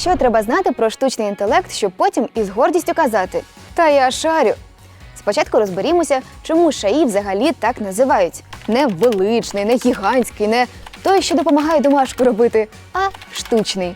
Що треба знати про штучний інтелект, щоб потім із гордістю казати Та я шарю. Спочатку розберімося, чому шаї взагалі так називають. Не величний, не гігантський, не той, що допомагає домашку робити, а штучний.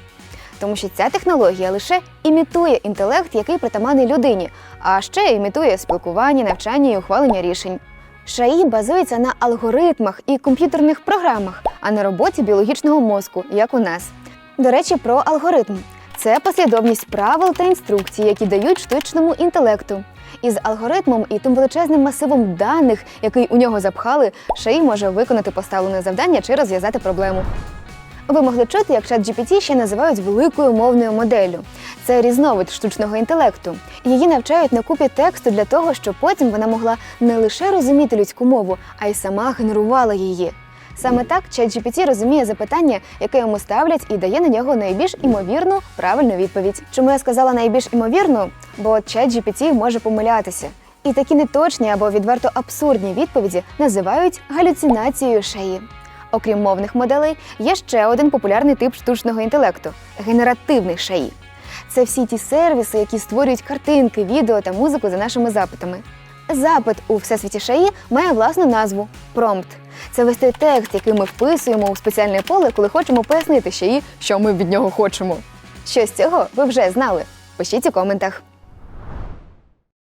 Тому що ця технологія лише імітує інтелект, який притаманний людині, а ще імітує спілкування, навчання і ухвалення рішень. ШАІ базується на алгоритмах і комп'ютерних програмах, а не роботі біологічного мозку, як у нас. До речі, про алгоритм. Це послідовність правил та інструкцій, які дають штучному інтелекту. Із алгоритмом і тим величезним масивом даних, який у нього запхали, ШАІ може виконати поставлене завдання чи розв'язати проблему. Ви могли чути, як ChatGPT ще називають великою мовною моделлю. Це різновид штучного інтелекту. Її навчають на купі тексту для того, щоб потім вона могла не лише розуміти людську мову, а й сама генерувала її. Саме так ChatGPT розуміє запитання, яке йому ставлять, і дає на нього найбільш імовірну правильну відповідь. Чому я сказала найбільш імовірну? Бо ChatGPT може помилятися. І такі неточні або відверто абсурдні відповіді називають галюцинацією шеї. Окрім мовних моделей, є ще один популярний тип штучного інтелекту генеративний шаї. Це всі ті сервіси, які створюють картинки, відео та музику за нашими запитами. Запит у всесвіті шаї має власну назву промпт. Це весь той текст, який ми вписуємо у спеціальне поле, коли хочемо пояснити ще і що ми від нього хочемо. Що з цього ви вже знали? Пишіть у коментах.